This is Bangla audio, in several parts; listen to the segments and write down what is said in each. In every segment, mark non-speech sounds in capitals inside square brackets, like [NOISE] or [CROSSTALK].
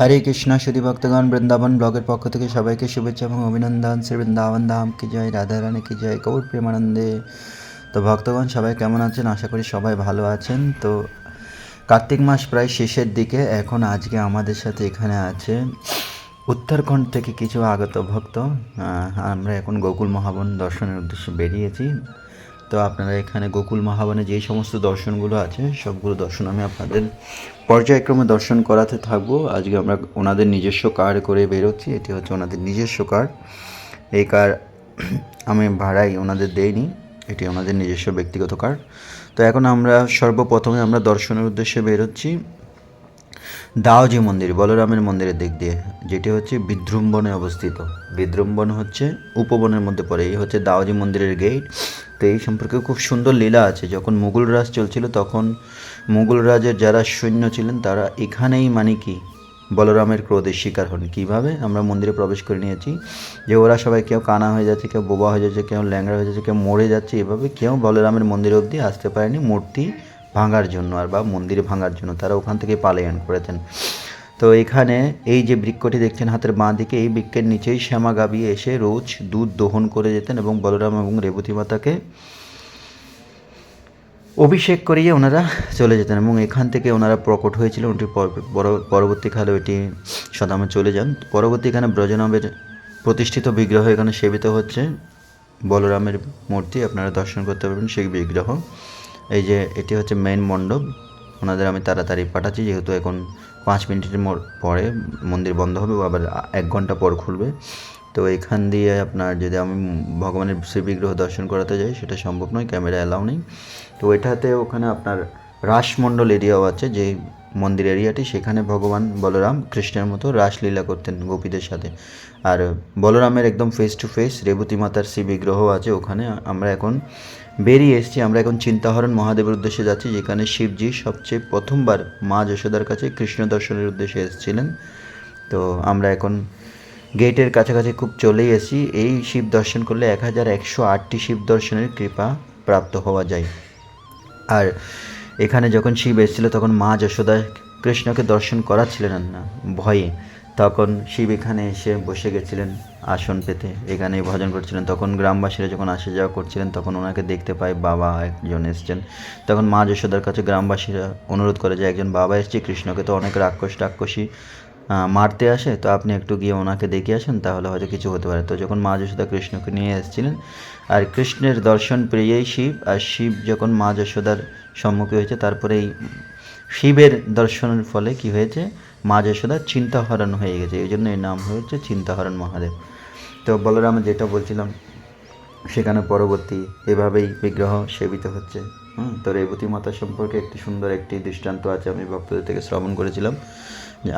হরে কৃষ্ণ, সুধী ভক্তগণ, বৃন্দাবন ব্লগের পক্ষ থেকে সবাইকে শুভেচ্ছা এবং অভিনন্দন। শ্রী বৃন্দাবন ধাম কি জয়, রাধা রানী কি জয়, গৌর প্রেমানন্দে। তো ভক্তগণ, সবাই কেমন আছেন? আশা করি সবাই ভালো আছেন। তো কার্তিক মাস প্রায় শেষের দিকে, এখন আজকে আমাদের সাথে এখানে আছে উত্তরাখণ্ড থেকে কিছু আগত ভক্ত। আমরা এখন গোকুল মহাবন দর্শনের উদ্দেশ্যে বেরিয়েছি। তো আপনারা এখানে গোকুল মহাবনে যেই সমস্ত দর্শনগুলো আছে, সবগুলো দর্শন আমি আপনাদের পর্যায়ক্রমে দর্শন করাতে থাকব। আজকে আমরা ওনাদের নিজস্ব কার করে বেরোচ্ছি, এটি হচ্ছে ওনাদের নিজস্ব কার। এই কার আমি ভাড়াই ওনাদের দেইনি, এটি ওনাদের নিজস্ব ব্যক্তিগত কার। তো এখন আমরা সর্বপ্রথমে আমরা দর্শনের উদ্দেশ্যে বেরোচ্ছি দাওজি মন্দির, বলরামের মন্দিরের দিক দিয়ে, যেটি হচ্ছে বিদ্রুম্বনে অবস্থিত। বিদ্রুম্বন হচ্ছে উপবনের মধ্যে পড়ে, এই হচ্ছে দাওজি মন্দিরের গেট তো এই সম্পর্কে খুব সুন্দর লীলা আছে। যখন মুঘল রাজ চলছিল, তখন মুঘল রাজের যারা সৈন্য ছিলেন, তারা এখানেই মানে কি? বলরামের ক্রোধের শিকার হন। কীভাবে? আমরা মন্দিরে প্রবেশ করে নিয়েছি যে ওরা সবাই কেউ কানা হয়ে যাচ্ছে, কেউ বোবা হয়ে যাচ্ছে, কেউ ল্যাংড়া হয়ে যাচ্ছে, কেউ মরে যাচ্ছে, এভাবে কেউ বলরামের মন্দির অবধি আসতে পারেনি। মূর্তি ভাঙার জন্য আর বা মন্দিরে ভাঙার জন্য তারা ওখান থেকে পালায়ন করেছেন। তো এখানে এই যে বৃক্ষটি দেখছেন হাতের বাঁ দিকে, এই বৃক্ষের নিচেই শ্যামা গাবি এসে রোজ দুধ দহন করে যেতেন এবং বলরাম এবং রেবতী মাতাকে অভিষেক করিয়ে ওনারা চলে যেতেন এবং এখান থেকে ওনারা প্রকট হয়েছিল। ওটি পর- পর- পরবর্তীকালে ওইটি সদামে চলে যান। পরবর্তী এখানে ব্রজনবের প্রতিষ্ঠিত বিগ্রহ এখানে সেবিত হচ্ছে। বলরামের মূর্তি আপনারা দর্শন করতে পারবেন সেই বিগ্রহ। এই যে এটি হচ্ছে মেইন মণ্ডপ। ওনাদের আমি তাড়াতাড়ি পাঠাচ্ছি, যেহেতু এখন পাঁচ মিনিটের পরে মন্দির বন্ধ হবে আবার এক ঘণ্টা পর খুলবে। তো এখান দিয়ে আপনার যদি আমি ভগবানের শ্রী বিগ্রহ দর্শন করাতে যাই, সেটা সম্ভব নয়, ক্যামেরা অ্যালাউ নেই। তো এটাতে ওখানে আপনার রাসমণ্ডল এরিয়াও আছে, যে মন্দির এরিয়াটি, সেখানে ভগবান বলরাম কৃষ্ণের মতো রাসলীলা করতেন গোপীদের সাথে। আর বলরামের একদম ফেস টু ফেস রেবতী মাতার শ্রী বিগ্রহ আছে ওখানে। আমরা এখন বেরিয়ে এসেছি। আমরা এখন চিন্তাহরণ মহাদেবের উদ্দেশ্যে যাচ্ছি, যেখানে শিবজি সবচেয়ে প্রথমবার মা যশোদার কাছে কৃষ্ণ দর্শনের উদ্দেশ্যে এসেছিলেন। তো আমরা এখন গেটের কাছাকাছি খুব চলেই এসেছি। এই শিব দর্শন করলে এক হাজার একশো আটটি শিব দর্শনের কৃপা প্রাপ্ত হওয়া যায়। আর এখানে যখন শিব এসেছিল, তখন মা যশোদা কৃষ্ণকে দর্শন করাচ্ছিলেন না, ভয়ে। তখন শিব এখানে এসে বসে গেছিলেন আসন পেতে। এখানে ভজন করছিলেন। তখন গ্রামবাসীরা যখন আসা যাওয়া করছিলেন তখন ওনাকে দেখতে পায় বাবা একজন এসছেন। তখন মা যশোদার কাছে গ্রামবাসীরা অনুরোধ করে যে একজন বাবা এসছে কৃষ্ণকে তো অনেক রাক্ষস টাক্ষসী আহ, মারতে আসে, তো আপনি একটু গিয়ে ওনাকে দেখে আসেন, তাহলে হয়তো কিছু হতে পারে। তো যখন মা যশোদা কৃষ্ণকে নিয়ে এসেছিলেন, আর কৃষ্ণের দর্শন পেয়েই শিব, আর শিব যখন মা যশোদার সম্মুখে হয়েছে তারপরে এই শিবের দর্শনের ফলে কি হয়েছে, মা যশোদা চিন্তাহরণ হয়ে গেছে। এই জন্য এর নাম হয়েছে চিন্তাহরণ মহাদেব। তো বলরাম যেটা বলছিলাম, সেখানে পরবর্তী এভাবেই বিগ্রহ সেবিত হচ্ছে। হুম, তো রেবতী মাতা সম্পর্কে একটি সুন্দর একটি দৃষ্টান্ত আছে, আমি ভক্তদের থেকে শ্রবণ করেছিলাম।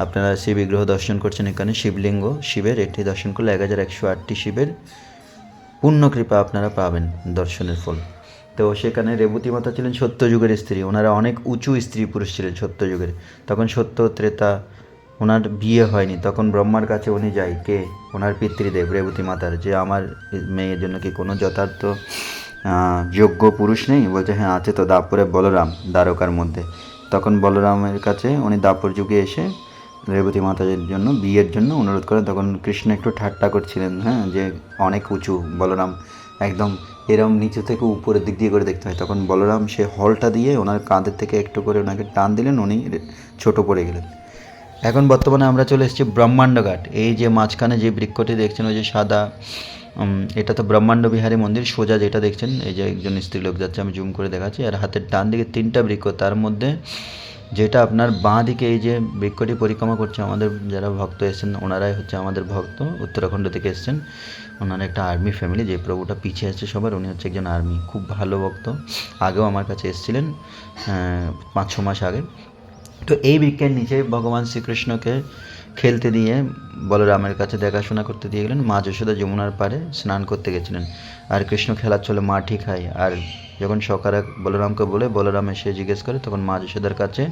আপনারা শিব বিগ্রহ দর্শন করছেন এখানে, শিবলিঙ্গ শিবের, এটি দর্শন করলে এক হাজার একশো আটটি শিবের পূর্ণ কৃপা আপনারা পাবেন দর্শনের ফল। তো সেখানে রেবতী মাতা ছিলেন সত্যযুগের স্ত্রী, ওনারা অনেক উঁচু স্ত্রী পুরুষ ছিলেন সত্যযুগের তখন সত্য ত্রেতা ওনার বিয়ে হয়নি, তখন ব্রহ্মার কাছে উনি যায়, কে? ওনার পিতৃদেব রেবতী মাতার, যে আমার মেয়ের জন্য কি কোনো যথার্থ যোগ্য পুরুষ নেই? বলছে হ্যাঁ আছে তো, দাপরে বলরাম, দ্বারকার মধ্যে। তখন বলরামের কাছে উনি দাপুর যুগে এসে রেবতী মাতাজির জন্য, বিয়ের জন্য অনুরোধ করেন তখন কৃষ্ণ একটু ঠাট্টা করছিলেন হ্যাঁ যে অনেক উঁচু, বলরাম একদম এরম নিচু থেকে উপরের দিক দিয়ে করে দেখতে হয়। তখন বলরাম সে হলটা দিয়ে ওনার কাঁধের থেকে একটু করে ওনাকে টান দিলেন, উনি ছোট পড়ে গেলেন। এখন বর্তমানে আমরা চলে এসেছি ব্রহ্মাণ্ড ঘাট। এই যে মাঝখানে যে বৃক্ষটি দেখছেন, ওই যে সাদা এটা তো ব্রহ্মাণ্ড বিহারী মন্দির, সোজা যেটা দেখছেন, এই যে একজন স্ত্রী লোক যাচ্ছে, আমি জুম করে দেখাচ্ছি, আর হাতের ডান দিকে তিনটা বৃক্ষ, তার মধ্যে যেটা আপনার বাঁ দিকে এই যে বৃক্ষটি পরিক্রমা করছে, আমাদের যারা ভক্ত এসেছেন, ওনারাই হচ্ছে আমাদের ভক্ত, উত্তরাখণ্ড থেকে এসেছেন। ওনারা একটা আর্মি ফ্যামিলি, যে প্রভুটা পিছিয়ে আছে সবার, উনি হচ্ছে একজন আর্মি, খুব ভালো ভক্ত। আগেও আমার কাছে এসেছিলেন পাঁচ ছ মাস আগে। তো এই বৃক্ষের নিচে ভগবান শ্রীকৃষ্ণকে খেলতে দিয়ে বলরামের কাছে দেখাশোনা করতে দিয়ে গেলেন। মা যশোদা যমুনার পারে স্নান করতে গেছিলেন। আর কৃষ্ণ খেলার চলে মাটি খায় আর যখন সকালে বলরামকে বলে, বলরাম এসে জিজ্ঞেস করে, তখন মা যশোদার কাছে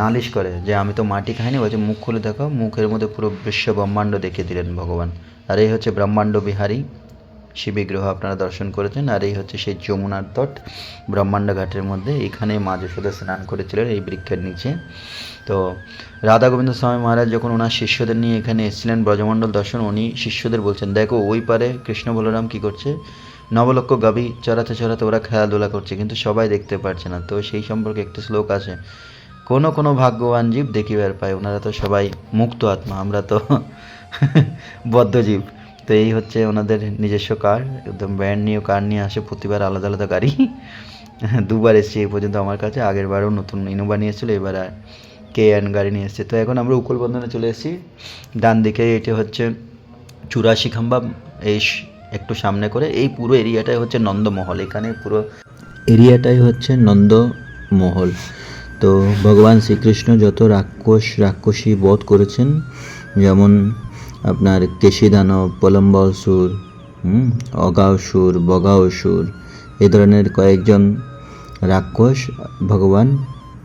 নালিশ করে যে, আমি তো মাটি খাইনি বলছে মুখ খুলে দেখো, মুখের মধ্যে পুরো বিশ্ব ব্রহ্মাণ্ড দেখিয়ে দিলেন ভগবান। আর এই হচ্ছে ব্রহ্মাণ্ড বিহারী শিব বিগ্রহ আপনারা দর্শন করেছেন। আর এই হচ্ছে সেই যমুনার তট, ব্রহ্মাণ্ড ঘাটের মধ্যে। এখানে মা যশোদা স্নান করেছিলেন এই বৃক্ষের নিচে। তো রাধা গোবিন্দ স্বামী মহারাজ যখন ওনার শিষ্যদের নিয়ে এখানে এসেছিলেন ব্রজমণ্ডল দর্শন, উনি শিষ্যদের বলছেন, দেখো, ওই পারে কৃষ্ণ বলরাম কি করছে? নবলক্ষ গাভী চড়াতে চড়াতে ওরা খেলাধুলা করছে, কিন্তু সবাই দেখতে পারছে না। তো সেই সম্পর্কে একটি শ্লোক আছে, কোনো কোনো ভাগ্যবান জীব দেখিবার পায়, ওনারা তো সবাই মুক্ত আত্মা, আমরা তো [LAUGHS] বদ্ধজীব তো এই হচ্ছে ওনাদের নিজস্ব কার, একদম ব্র্যান্ড নিউ কার নিয়ে আসে প্রতিবার আলাদা আলাদা গাড়ি। [LAUGHS] দুবার এসছে এই পর্যন্ত আমার কাছে, আগের বারও নতুন ইনোভা নিয়ে এসেছিল এবার আর কে এন গাড়ি নিয়ে এসছে। তো এখন আমরা উকুলবন্ধনে চলে এসেছি। ডান দিকে এটি হচ্ছে চুরাশি খাম্বা, এই একটু সামনে করে, এই পুরো এরিয়াটাই হচ্ছে নন্দমহল। এখানে পুরো এরিয়াটাই হচ্ছে নন্দমহল। তো ভগবান শ্রীকৃষ্ণ যত রাক্ষস, রাক্ষসী বধ করেছেন, যেমন আপনার কেশি দানব পলম্বসুর হুম অগাসুর বগাসুর এ ধরনের কয়েকজন রাক্ষস ভগবান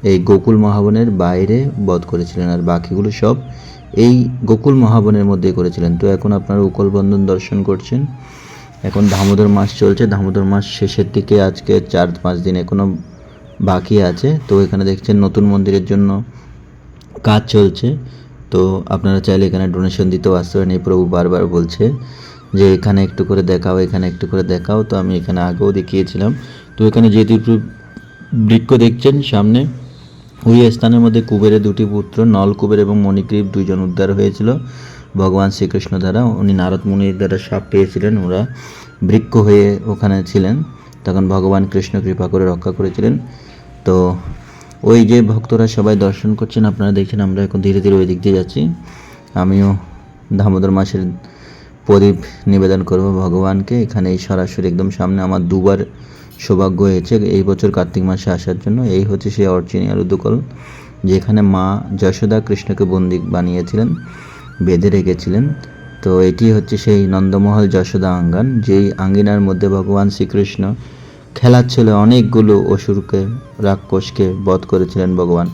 এই গোকুল মহাবনের বাইরে বধ করেছিলেন, আর বাকিগুলো সব এই গোকুল মহাবনের মধ্যে করেছিলেন। তো এখন আপনারা উকল বন্ধন দর্শন করছেন। এখন দামোদর মাস চলছে। দামোদর মাস শেষের দিকে আজকে চার পাঁচ দিন এখনও বাকি আছে। তো এখানে দেখছেন নতুন মন্দিরের জন্য কাজ চলছে। তো আপনারা চাইলে এখানে ডোনেশন দিতেও আসতে পারেন। এই প্রভু বারবার বলছে যে এখানে একটু করে দেখাও, এখানে একটু করে দেখাও। তো আমি এখানে আগেও দেখিয়েছিলাম। তো এখানে যে দুটো বৃক্ষ দেখছেন সামনে। ওই স্থানের মধ্যে কুবেরের দুটি পুত্র নল কুবের এবং মণিগ্রীব দুইজন উদ্ধার হয়েছিল। ভগবান শ্রীকৃষ্ণ দ্বারা উনি নারদ মুনির দ্বারা সাপ পেয়েছিলেন, ওরা বৃক্ষ হয়ে ওখানে ছিলেন। তখন ভগবান কৃষ্ণ কৃপা করে রক্ষা করেছিলেন। তো ওই যে ভক্তরা সবাই দর্শন করছেন, আপনারা দেখছেন আমরা এখন ধীরে ধীরে ওই দিক দিয়ে যাচ্ছি। আমিও দামোদর মাসের প্রদীপ নিবেদন করব ভগবানকে। এখানে এই সরাসরি একদম সামনে আমার দুবার সৌভাগ্য হয়েছে এই বছর কার্তিক মাসে আসার জন্য। এই হচ্ছে সেই অরিজিনাল উদ্যকল, যেখানে মা যশোদা কৃষ্ণকে বন্দি বানিয়েছিলেন। বেঁধে রেখেছিলেন। তো এটি হচ্ছে সেই নন্দমহল যশোদা আঙ্গান, যেই আঙ্গিনার মধ্যে ভগবান শ্রীকৃষ্ণ খেলাচ্ছিল অনেকগুলো অসুরকে, রাক্ষসকে বধ করেছিলেন ভগবান।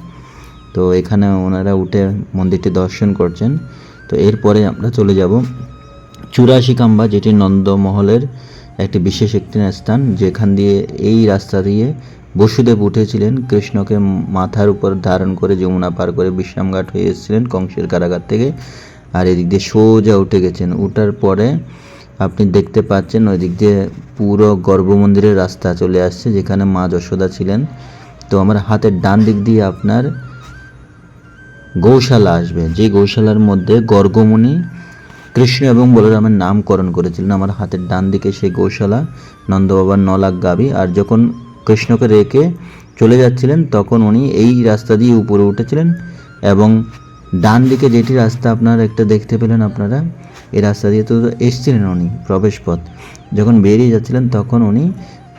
তো এখানে ওনারা উঠে মন্দিরটি দর্শন করছেন। তো এরপরে আমরা চলে যাব চুরাশি কাম্বা, যেটি নন্দমহলের একটি বিশেষ একটি স্থান, যেখান দিয়ে এই রাস্তা দিয়ে বসুদেব উঠেছিলেন। কৃষ্ণকে মাথার উপর ধারণ করে যমুনা পার করে বিশ্রামঘাট হয়ে এসেছিলেন কংসের কারাগার থেকে। আর এদিক দিয়ে সোজা উঠে গেছেন। উঠার পরে আপনি দেখতে পাচ্ছেন ওই দিক দিয়ে পুরো গর্ভমন্দিরের রাস্তা চলে আসছে, যেখানে মা যশোদা ছিলেন। তো আমার হাতের ডান দিক দিয়ে আপনার গৌশালা আসবে। যে গৌশালার মধ্যে গর্গমণি কৃষ্ণ এবং বলরামের নামকরণ করেছিলেন, আমার হাতের ডান দিকে সেই গৌশালা নন্দবাবার নলাক গাবি আর যখন কৃষ্ণকে রেখে চলে যাচ্ছিলেন, তখন উনি এই রাস্তা দিয়ে উপরে উঠেছিলেন এবং ডান দিকে যেটি রাস্তা আপনারা একটা দেখতে পেলেন আপনারা, এই রাস্তা দিয়ে তো এসছিলেন উনি প্রবেশ পথ যখন বেরিয়ে যাচ্ছিলেন তখন উনি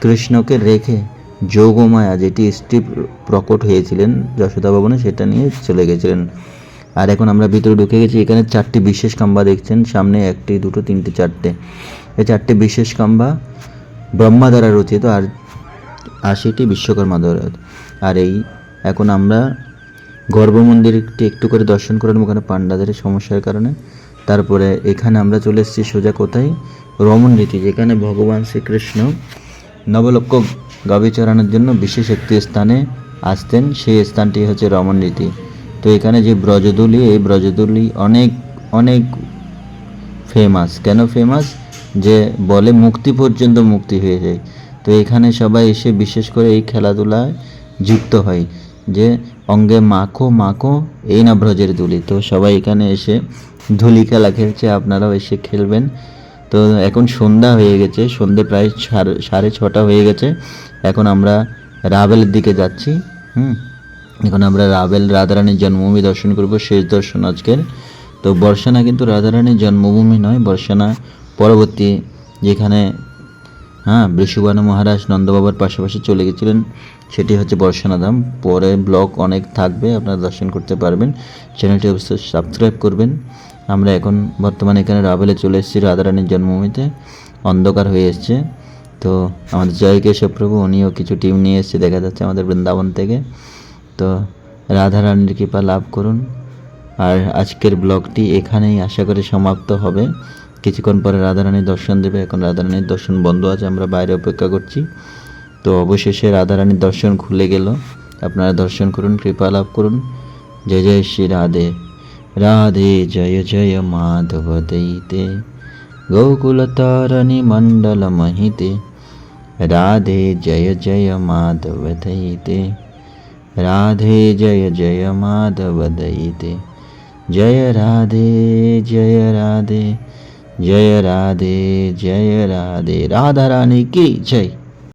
কৃষ্ণকে রেখে যোগমায়া যেটি স্ত্রী প্রকট হয়েছিলেন যশোদা ভবনে, সেটা নিয়ে চলে গেছিলেন। আর এখন আমরা ভিতরে ঢুকে গেছি, এখানে চারটি বিশেষ কাম্বা দেখছেন, সামনে একটি, দুটো, তিনটে, চারটে। এই চারটে বিশেষ কাম্বা ব্রহ্মা দ্বারা রচিত আর আশিটি বিশ্বকর্মা দ্বারা। আর এই, এখন আমরা গর্ভমন্দিরটি একটু করে দর্শন করে ওখানে পান্ডাদের সমস্যার কারণে। তারপরে এখানে আমরা চলে এসেছি সোজা কোথায়? রমণ রীতি, যেখানে ভগবান শ্রীকৃষ্ণ নবলক্ষ গাভী চড়ানোর জন্য বিশেষ একটি স্থানে আসতেন। সেই স্থানটি হচ্ছে রমণ রীতি। তো এখানে যে ব্রজদুলি, এই ব্রজদুলি অনেক অনেক ফেমাস কেন ফেমাস যে বলে মুক্তি পর্যন্ত মুক্তি হয়ে যায়। তো এখানে সবাই এসে বিশেষ করে এই খেলাধুলায় যুক্ত হয়। যে অঙ্গে মাখো মাখো, এই না ব্রজের দুলি তো সবাই এখানে এসে ধুলি খেলা খেলছে, আপনারাও এসে খেলবেন। তো এখন সন্ধ্যা হয়ে গেছে, সন্ধে প্রায় সাড়ে সাড়ে ছটা হয়ে গেছে। এখন আমরা রাভেলের দিকে যাচ্ছি, হুম? এখন আমরা রাভেল রাধারানীর জন্মভূমি দর্শন করব, শেষ দর্শন আজকের। তো বর্ষানা কিন্তু রাধারানীর জন্মভূমি নয়, বর্ষানা পরবর্তী যেখানে হ্যাঁ বৃষভানু মহারাজ নন্দবাবার পাশাপাশি চলে গেছিলেন। সেটি হচ্ছে বর্ষানা ধাম পরে ব্লগ অনেক থাকবে, আপনারা দর্শন করতে পারবেন। চ্যানেলটি অবশ্যই সাবস্ক্রাইব করবেন। আমরা এখন বর্তমানে এখানে রাভেলে চলে এসেছি, রাধারানীর জন্মভূমিতে। অন্ধকার হয়ে এসছে। তো আমাদের জয় কেশব প্রভু উনিও কিছু টিম নিয়ে এসেছে, দেখা যাচ্ছে আমাদের বৃন্দাবন থেকে। তো রাধারানীর কৃপা লাভ করুন। আর আজকের ব্লগটি এখানেই আশা করি সমাপ্ত হবে। কিছুক্ষণ পরে রাধারানীর দর্শন দেবে, এখন রাধারানীর দর্শন বন্ধ আছে, আমরা বাইরে অপেক্ষা করছি। তো অবশেষে রাধারানীর দর্শন খুলে গেল। আপনারা দর্শন করুন, কৃপা লাভ করুন। জয় জয় শ্রী রাধে। রাধে জয় জয় মাধব দৈতে গোকুলতারণি মণ্ডল মহিতে। রাধে জয় জয় মাধব দৈতে রাধে জয় জয় মাধব দৈতে জয় রাধে জয় রাধে। জয় রাধে জয় রাধে রাধা রানী কি জয়